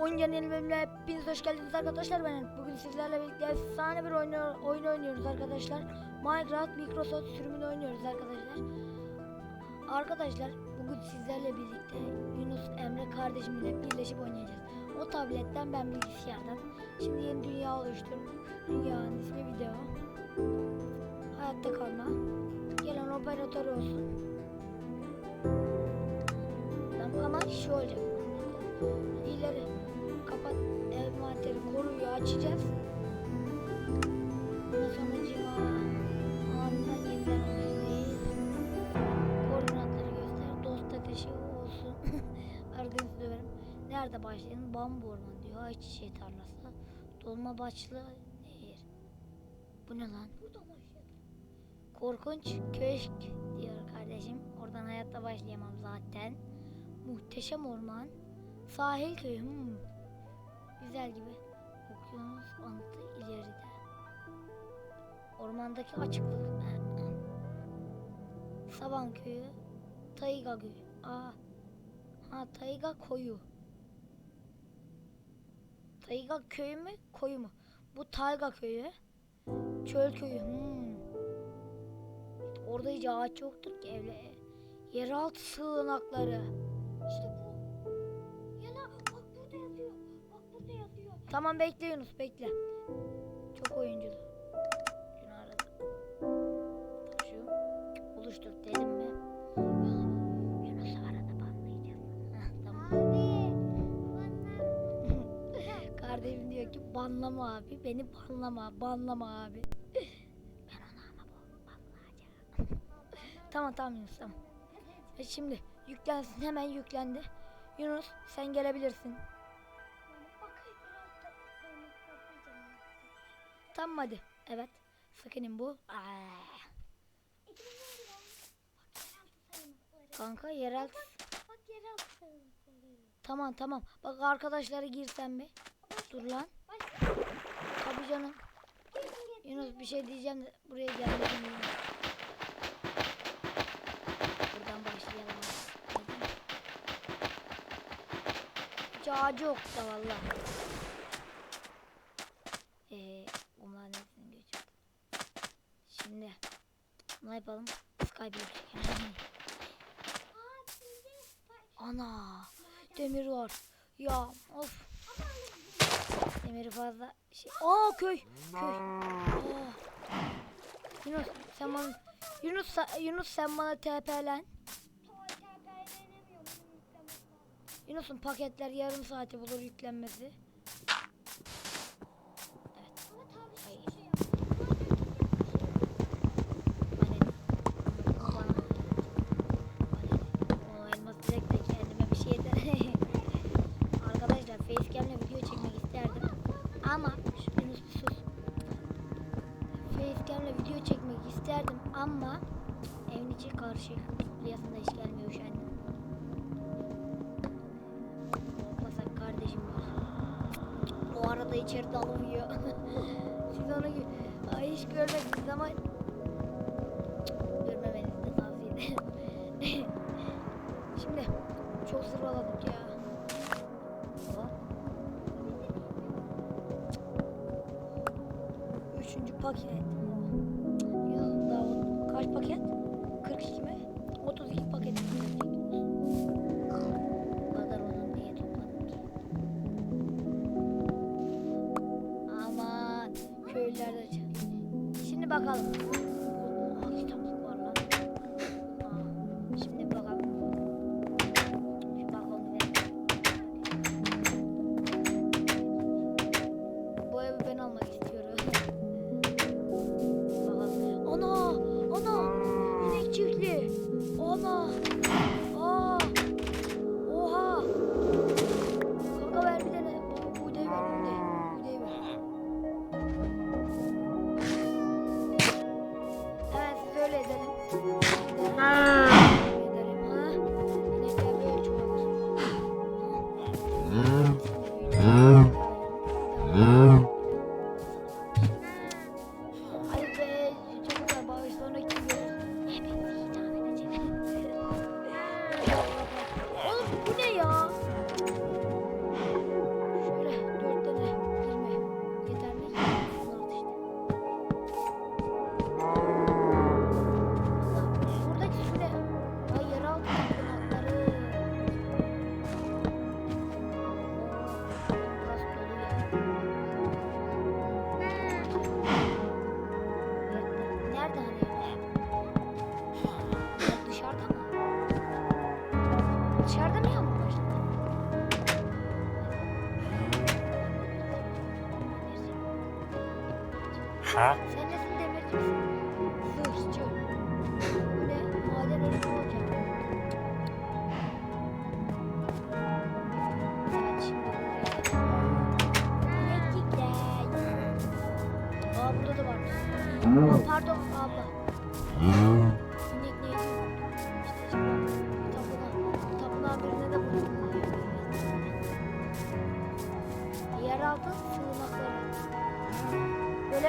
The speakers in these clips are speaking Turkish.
Oyun yeni bölümüne hepiniz hoş geldiniz arkadaşlar. Ben bugün sizlerle birlikte efsane bir oyun, oyun oynuyoruz arkadaşlar. Minecraft Microsoft sürümünü oynuyoruz arkadaşlar. Arkadaşlar bugün sizlerle birlikte Yunus Emre kardeşimle birleşip oynayacağız. O tabletten ben bilgisayardan Şimdi yeni dünya oluşturdum. Dünyanın ismi video. Hayatta kalma. Gelen operatör olsun. Tamam ama şu olacak. İleri envanteri koruyu açacağız. Cima anından yeniden. Koordinatları göster. Dost ateşi olsun. Aradığınızı döverim. Nerede başlayalım? Bambu ormanı diyor. Ayçiçeği tarlası. Dolma başlı nehir. Bu ne lan? Burada başlayalım. Korkunç köşk diyor kardeşim. Oradan hayatta başlayamam zaten. Muhteşem orman. Sahil köyü. Hmm. Güzel gibi. Okyanus anıtı ileride. Ormandaki açıklık. Saban köyü. Tayga köyü. Aa. Ha Tayga koyu. Tayga köyü mü? Koyu mu? Bu Tayga köyü. Çöl köyü. Hmm. Orada hiç ağaç yoktur ki evle. Yeraltı sığınakları. İşte Tamam bekle Yunus bekle. Çok oyunculu. Şunu aradım. Şu. Oluştur dedim mi? Yunus arada banlayacağız. Heh, tamam. Kardeşim diyor ki banlama abi. Beni banlama. Banlama abi. Ben onu ama banlayacağım. tamam tamam Yunus tamam. E şimdi yüklensin hemen yüklendi. Yunus sen gelebilirsin. Tamam hadi. Evet. Sakinin bu. Aa. Kanka yerel. Bak yeraltı sayılır. Tamam tamam. Bak arkadaşları girsen mi? Dur lan. Tabii canım. Yunus bir şey diyeceğim de buraya gelmedim. Buradan başlayalım. Hiç ağacı yok da ne yapalım? Skype çekelim. Ana demir var. Ya of. Demiri fazla şey. Aa köy. Köy. Aa. Yunus sen bana Yunus Yunus sen bana TP'len. Yunus'un paketler yarım saate bulur yüklenmesi. İsterdim ama evin içi karışık. Biliyorsun da hiç gelmiyor şu an. Korkmasak kardeşim var. O arada içeride alınıyor. Siz onu Ay, hiç görmediniz ama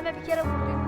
Öleme bir kere vurdum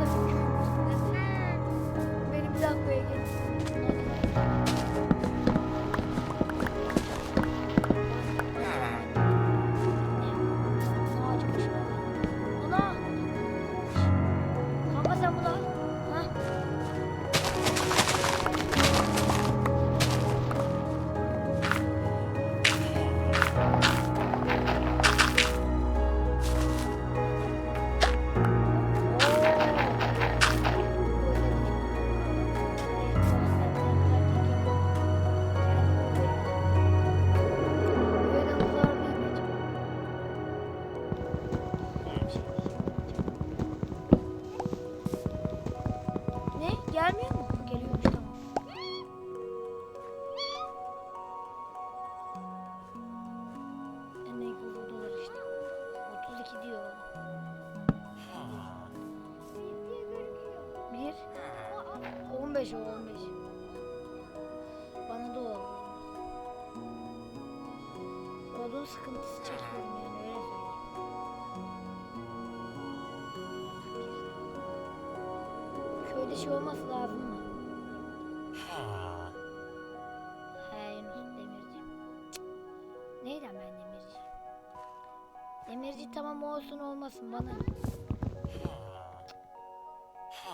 Tamam olsun olmasın bana.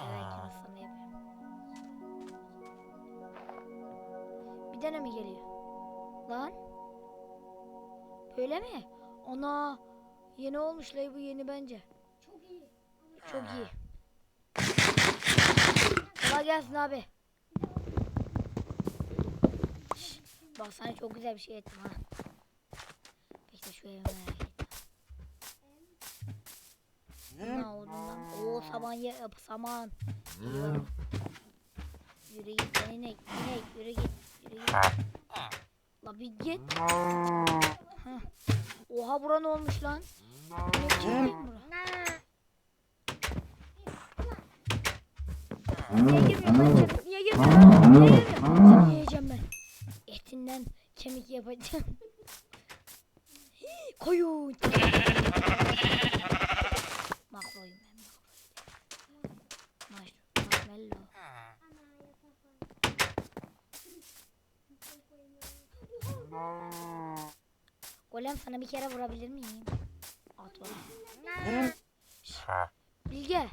Evet sana yapıyorum. Bir tane mi geliyor? Lan? Böyle mi? Ana! Yeni olmuş la bu yeni bence. Çok iyi. Çok iyi. Kolay gelsin abi. Şş, Bak sana çok güzel bir şey ettim ha. İşte şu evi Ne oldu lan? Oo saman ye saman. Yiyorum. Yürü git lan inek. İnek yürü git. Yürü git. La bir git. Hah. Oha bura ne olmuş lan? İnek çekeyim bura. Niye girmiyorsun lan? Niye girmiyorsun? Niye girmiyorsun? Seni yiyeceğim ben. Etinden kemik yapacağım. Koyun. Makroyum ben makroyum. Marshmallow. Golem sana bir kere vurabilir miyim? At bana. Bilge.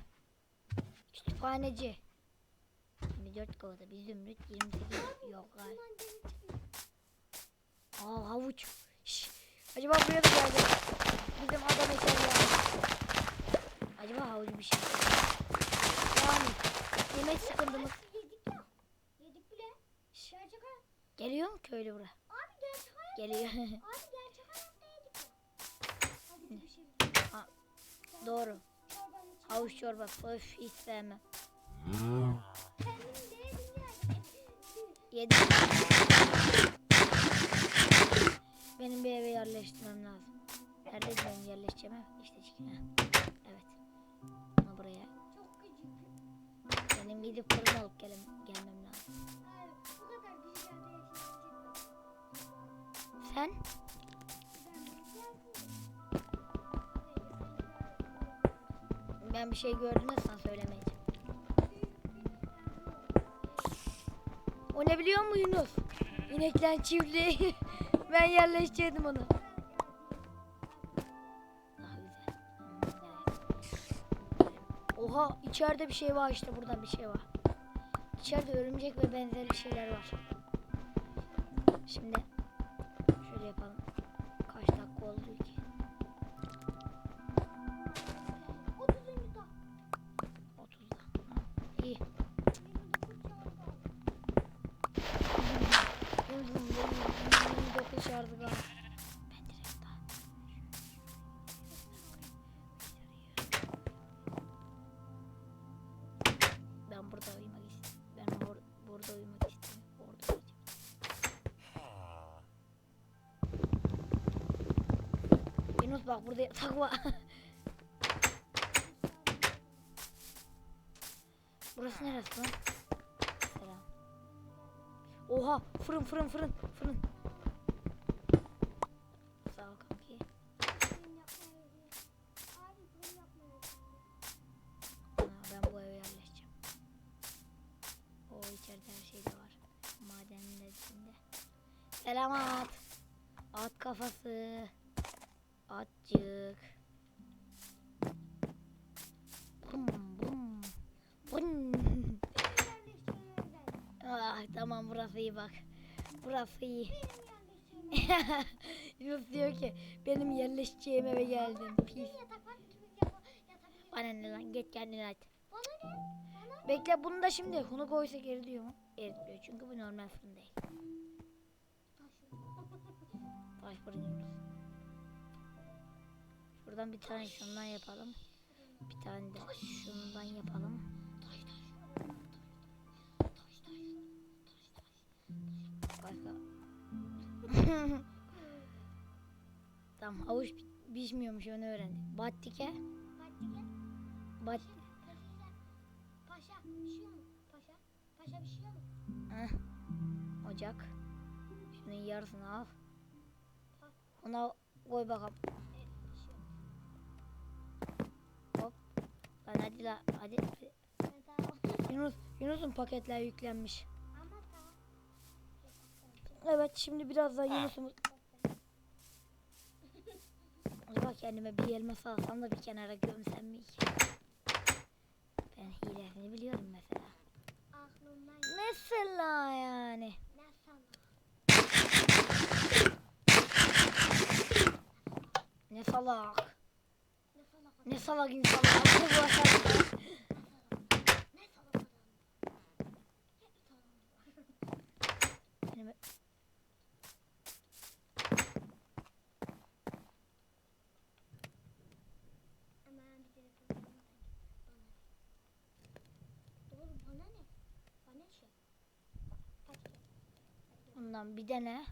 Kütüphaneci. 24 kovada bir zümrüt 28 yok galiba. Aa havuç. Şş, Acaba buraya da geldi. Bizim adam eser yani. Acaba havuç bir şey. Yani yemek sıkıntımız. Yedik ya. Yedik bile. Gerçek. Geliyor mu köylü buraya? Abi gerçek. Geliyor. Abi gerçek görüşürüz. Doğru. Havuç çorbası. Öf hiç sevmem. Yedim. Benim bir eve yerleştirmem lazım. Nerede benim yerleşeceğim? İşte çıkıyor. Benim gidip fırın alıp gelem gelmem lazım. Sen? Ben bir şey gördüm söylemeyeceğim. O ne biliyor musun Yunus? İneklen çiftliği. ben yerleştirdim onu. Oha içeride bir şey var işte burada bir şey var. İçeride örümcek ve benzeri şeyler var. Şimdi şöyle yapalım. Kaç dakika oldu burada yatak. Burası neresi lan? Selam. Oha fırın fırın fırın fırın. Sağ ol kanki. Ana, ben bu eve yerleşeceğim. O içeride her şey de var. Madenin de içinde. Selam at. At kafası. Atcık. Bum bum. Bum. Ah, tamam burası iyi bak. Burası iyi. Yunus diyor ki benim yerleşeceğim eve geldim. Pis. Bana ne lan git kendin aç. Bana ne? Bana ne? Bekle bunu da şimdi bunu koysak eritiyor mu? Eritmiyor çünkü bu normal fırın değil. Taş fırın Yunus. Şuradan bir tane şundan yapalım. Bir tane de şundan yapalım. Başka. tamam havuç pi- pişmiyormuş onu öğrendik. Battike. Gel. Bat. Paşa, paşa pişiyor mu? Paşa, paşa pişiyor mu? Heh. Ocak. Şunun yarısını al. Ona koy bakalım. Lan hadi la hadi. Yunus, Yunus'un paketler yüklenmiş. Evet şimdi birazdan Yunus'umuz... Acaba kendime bir elma alsam da bir kenara gömsem mi? Ben hilesini biliyorum mesela. Mesela yani. Ne salak. Ne salak insanlar. Ne salak? Bundan bir dene.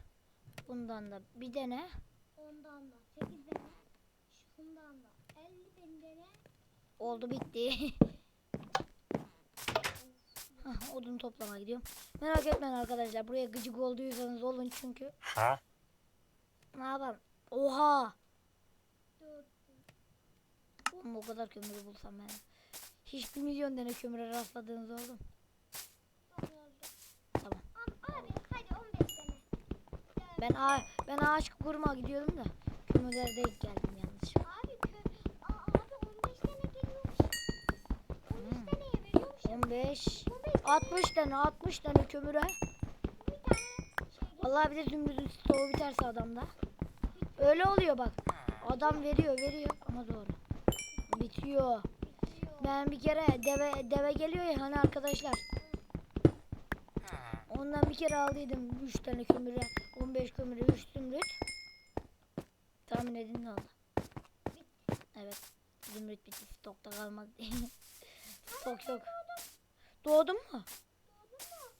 Bundan da bir dene. Ondan da 8 dene. Şundan da 50 bin dene. Oldu bitti. Hah, odun toplama gidiyorum. Merak etmeyin arkadaşlar. Buraya gıcık olduysanız olun çünkü. Ne yapalım? Oha! 4 Oğlum o kadar kömürü bulsam ben. Hiçbir milyon tane kömüre rastladığınız oldu. mu? Tamam. Abi hadi 15 dene. Ben ağa, ben ağaç kurma gidiyordum da kömürlere denk geldim yanlış. 25 60 tane 60 tane kömüre. Vallahi bir de zümrüdün stoğu biterse adamda. Öyle oluyor bak. Adam veriyor veriyor ama doğru. Bitiyor. Ben bir kere deve, deve geliyor ya hani arkadaşlar. Ondan bir kere aldıydım 3 tane kömüre 15 kömüre 3 zümrüt. Tahmin edin ne oldu? Evet zümrüt bitti. Stokta kalmadı Stok yok Doğdun mu? Doğdun mu?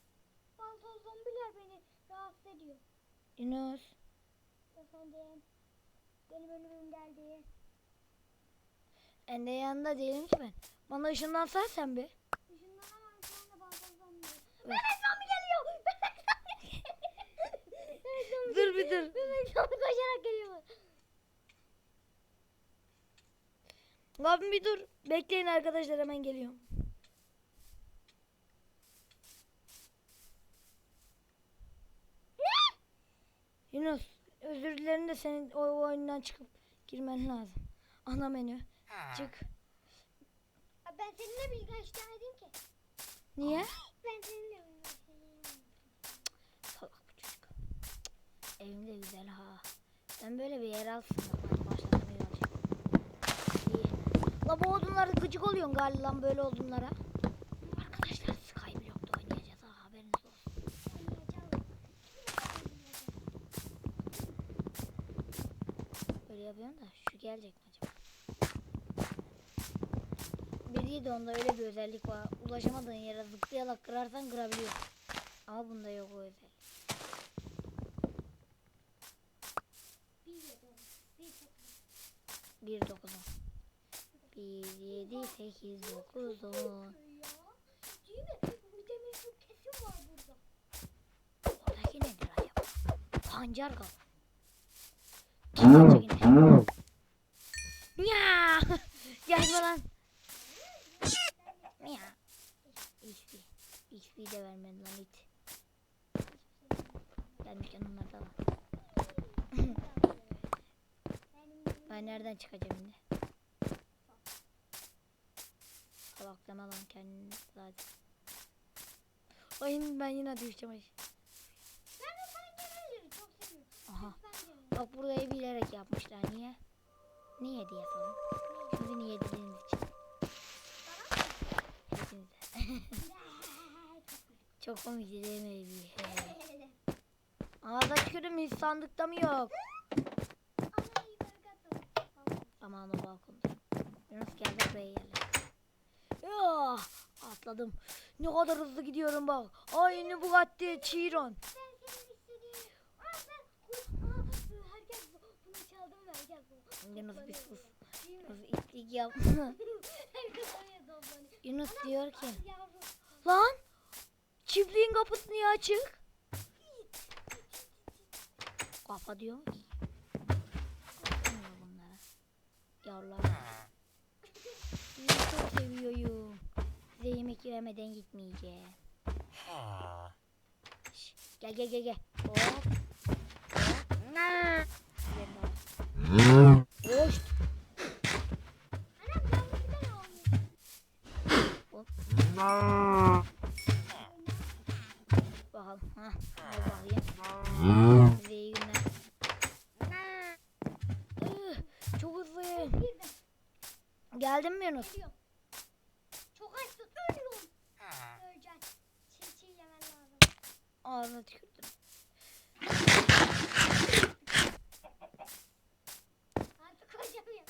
Baltoz zombiler beni rahatsız ediyor. Yunus. Efendim. Benim ölümüm geldi. Ben de yanında değilim ki ben. Bana ışınlansan sen bir. Işınlanamam şu anda baltoz zombi. Bebek zombi geliyor. Bebek zombi. Zombi. Dur bir dur. Bebek zombi koşarak geliyor. Lan bir dur. Bekleyin arkadaşlar hemen geliyorum. Yunus özür dilerim de senin o oyundan çıkıp girmen lazım. Ana menü. Çık. Abi Ben seninle tane edeyim ki. Niye? Ben seninle Salak bu çocuk. Evim de güzel ha. Ben böyle bir yer alsın. Olacak. İyi. La bu odunlara gıcık oluyorsun galiba lan böyle odunlara. Arkadaşlar Skyblock'ta oynayacağız ha haberiniz olsun. oynayacağım. Böyle yapıyorum da şu gelecek mi acaba? Bir de onda öyle bir özellik var. Ulaşamadığın yere zıplayarak kırarsan kırabiliyorsun. Ama bunda yok o özellik. Bir yedim. Bir takım. 1 9 10. 1 7 8 9 10. Ya. Değil mi? Bu demir çok kesin var burada. Oradaki nedir acaba? Pancar kafa. Ya! Gelme lan. Ya. XP. XP de vermedi lan it. Gelmişken onları da. Benim Ben nereden çıkacağım şimdi? Salaklama lan kendini zaten. Ay ben yine düşeceğim. ay. Bak burayı bilerek yapmışlar. Niye? Niye diye sorun. Çünkü niye dediğiniz için. Hepinize. Çok komik değil mi? Ağza tükürüm hiç sandıkta mı yok? Aman o balkonda. Yunus gel de buraya gel. Ya, atladım. Ne kadar hızlı gidiyorum bak. Aynı Bugatti Chiron. Ben senin istediğin... Aa ben... Aa, herkes bu- bunu çaldı mı herkes bunu? Yunus bir sus. Yunus itlik yapma. Yunus diyor ki. Ah yavrum. Lan çiftliğin kapısı niye açık? Kafa diyor mu ki? Bunlara. Yavrular. Sizi çok seviyorum. Size yemek yemeden gitmeyeceğim. Şş, Gel gel gel gel. Hop. Hop. Hop. Bakalım. Ha. Bakayım. Size iyi günler. Çok. Girdim. Geldin mi Yunus? Çok açtın. Ölüyorum. Öleceksin. Çiğ çiğ yemen lazım. Ağzına tükürdüm.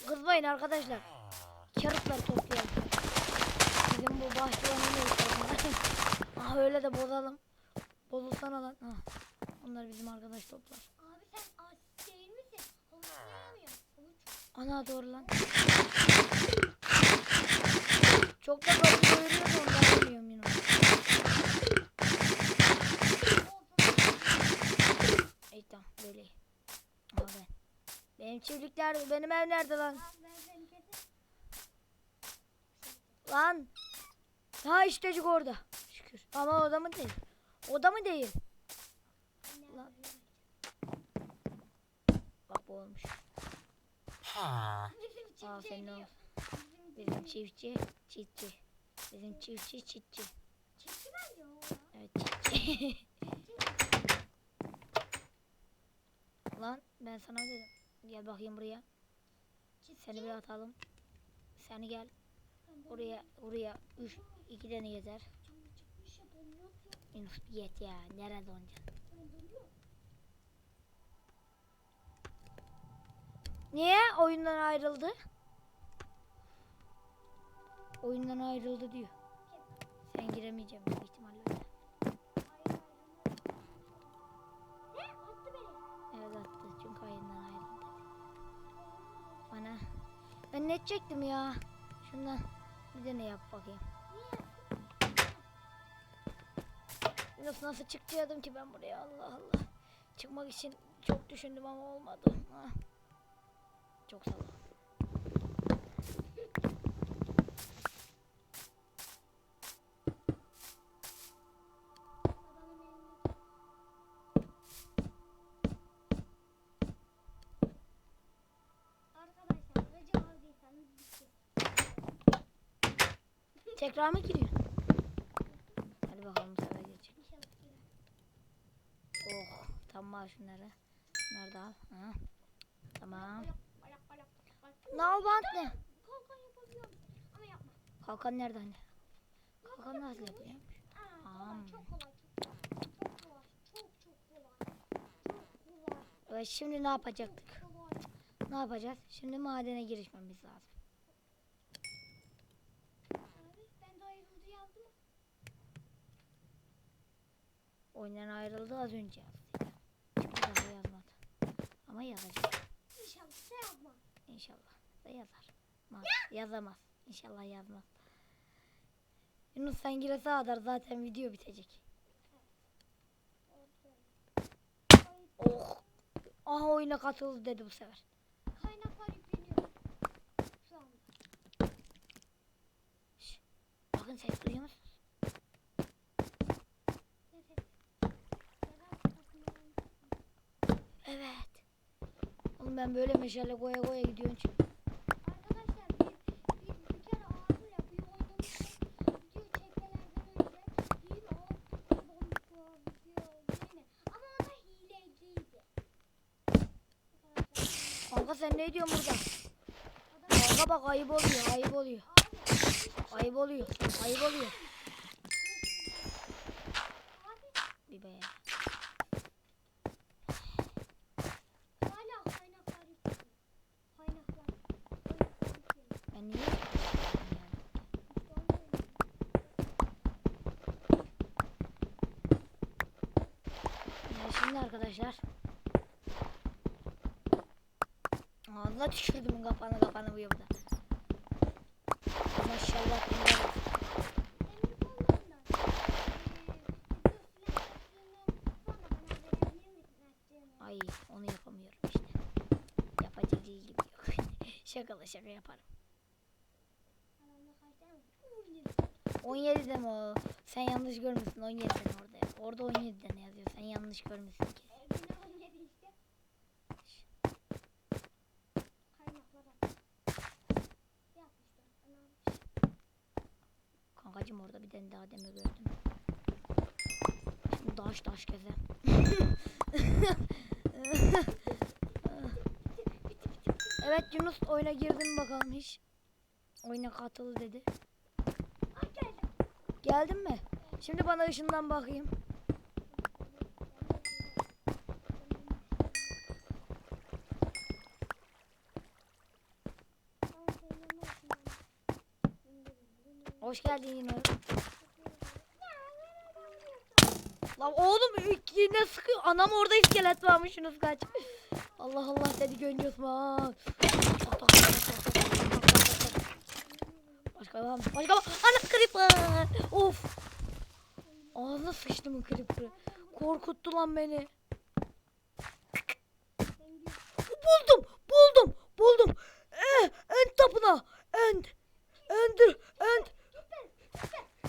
Kızmayın arkadaşlar. Karıkları toplayalım. Bizim bu bahçıvanın yollarında. ah öyle de bozalım. Bozulsana lan. Ah. Onlar bizim arkadaş toplar. Abi sen aç değil misin? Havuç. Havuç. Ana doğru lan. Çok da kapı doyuruyor da ondan bilmiyorum yine. İyi tamam böyle. Benim çiftlik nerede? Benim ev nerede lan? Lan. Ha iştecik orada. Şükür. Ama o da mı değil? O da mı değil? Lan. Bak bu olmuş. Aferin olsun. Bizim, çiftçi, çiftçi. Bizim çiftçi, çiftçi. çiftçi bence o. Evet çiftçi. Lan ben sana dedim. Gel bakayım buraya. Seni bir atalım. Seni gel. Oraya, oraya. Üç, iki tane yeter. Yunus bir yet ya. Nerede donuyor. Niye oyundan ayrıldı? Oyundan ayrıldı diyor. Sen giremeyeceğim Çektim ya? Şundan bir de ne yap bakayım. Nasıl nasıl çıkacaktım ki ben buraya Allah Allah. Çıkmak için çok düşündüm ama olmadı. Ah. Çok sağ Tekrar mı giriyor? Hadi bakalım sefer gelecek. Oh tamam şunları. Şunları da al. Ha. Tamam. Nalbant ne? Kalkan nerede hani? Kalkan nasıl yapıyor? Kolay. Evet şimdi ne yapacaktık? Ne yapacağız? Şimdi madene girişmemiz lazım. Abi ben de ayrıldı yazdım. Oyundan ayrıldı az önce yazdı. Şimdi daha yazmadı. Ama yazacak İnşallah ne yapma. inşallah. yazarsa yazar. Ma- Yazamaz. İnşallah yazmaz. Yunus sen girese kadar zaten video bitecek. Oh. Aha oyuna katıldı dedi bu sefer. Kaynaklar yükleniyor. Şu anda. Bakın ses duyuyor musunuz? Evet. Oğlum ben böyle meşale koya koya gidiyorum çünkü. Kanka sen ne diyorsun burada? Kanka bak ayıp oluyor, ayıp oluyor. Ayıp oluyor, ayıp oluyor. Şimdi arkadaşlar. Allah tükürdüm kafanı kafanı bu yapıda. Maşallah. Ay onu yapamıyorum işte. Yapacak değil gibi yok. şaka şaka yaparım. 17 de mi o? Sen yanlış görmüşsün 17 orada. Orada 17 tane yazıyor. Sen yanlış görmüşsün ki. Eee, yine 17 işte. Kaynaklar at. Yapmışlar. Ana. Kankacım orada bir tane daha demir gördüm. Şimdi daş taş geze. evet Yunus oyuna girdin bakalım hiç. Oyuna katıl dedi. Geldim. Mi? Şimdi bana ışından bakayım. Hoş geldin yine. Lan oğlum yine sıkıyor. Anam orada iskelet varmış Yunus kaç. Allah Allah dedi Gönül ha. Başka adam. Başka adam. Ana creeper. Of. Ağzına sıçtım o creeper'ı. Korkuttu lan beni. Buldum. Buldum. Buldum. Eh, end tapına. End. Ender. End.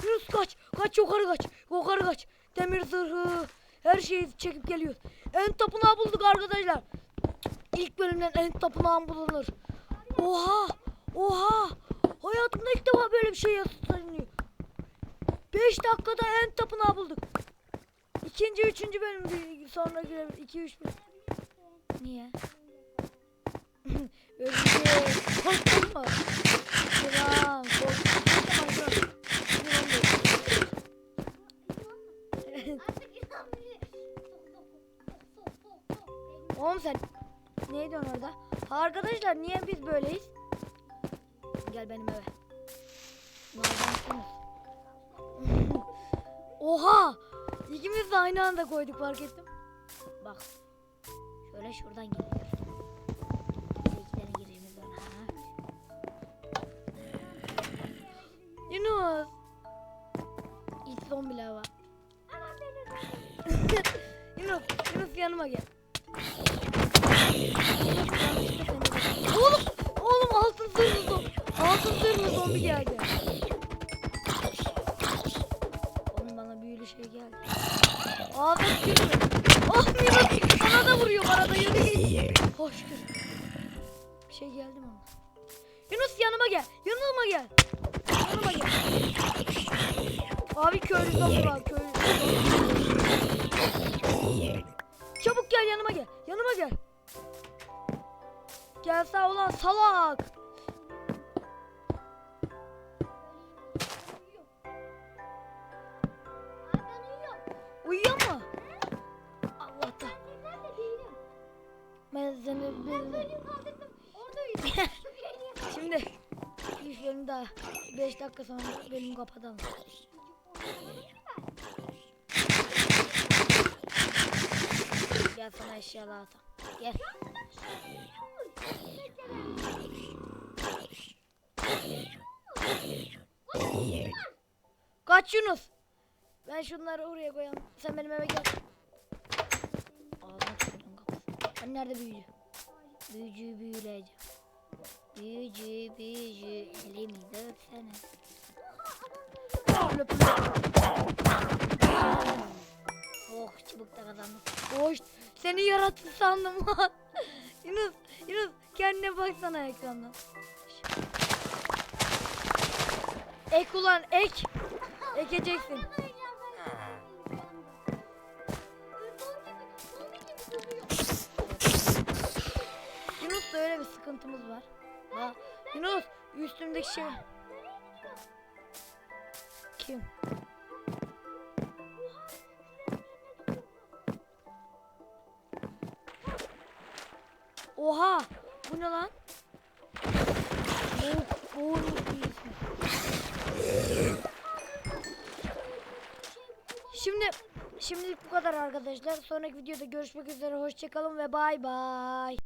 Yunus kaç. Kaç yukarı kaç. Yukarı kaç. Demir zırhı. Her şeyi çekip geliyoruz. End tapınağı bulduk arkadaşlar. İlk bölümden end tapınağı bulunur. Oha. Oha. Hayatımda ilk defa böyle bir şey yaşanıyor. 5 dakikada end tapınağı bulduk. İkinci, üçüncü bölüm sonra girebilir. 2 3 1. Niye? Öleceğiz. Korktun mu? Kıram. Korktun Oğlum sen neydi orada? Arkadaşlar niye biz böyleyiz? Gel benim eve. Oha! İkimiz de aynı anda koyduk fark ettim. Bak. Şöyle şuradan. Ha. Yunus. İlk zombiler var. Yunus, Yunus yanıma gel. Oğlum, oğlum altın zırhlı zombi. Altın zırhlı zombi geldi. Oğlum bana büyülü şey geldi. Ağzım tükürme. Oh Yunus, bana da vuruyor bana da yürü. Hoş Bir şey geldi mi ona? Yunus yanıma gel. Yanıma gel. Yanıma gel. Abi köylü zombi var köylü. Çabuk gel yanıma gel gel. Gel sağ ulan salak. Uyuyor mu? Allah'ta. Ben seni Şimdi bir film daha. 5 dakika sonra benim kapatalım. Gel sana eşyalar atalım. Gel. Kaç Yunus. Ben şunları oraya koyalım. Sen benim eve gel. Ben nerede büyücü? Büyücüyü büyüleyeceğim. Büyücü büyücü elimi dövsene. Löpüm. Oh çubuk kazandım. Koşt seni yarattı sandım. Yunus Yunus kendine baksana ekrandan. Ek ulan ek. Ekeceksin. Yunus da öyle bir sıkıntımız var. Ha, Yunus üstümdeki şey. Kim? Oha! Bu ne lan? Boğuk, ismi. Şimdi şimdilik bu kadar arkadaşlar. Sonraki videoda görüşmek üzere. Hoşçakalın ve bay bay.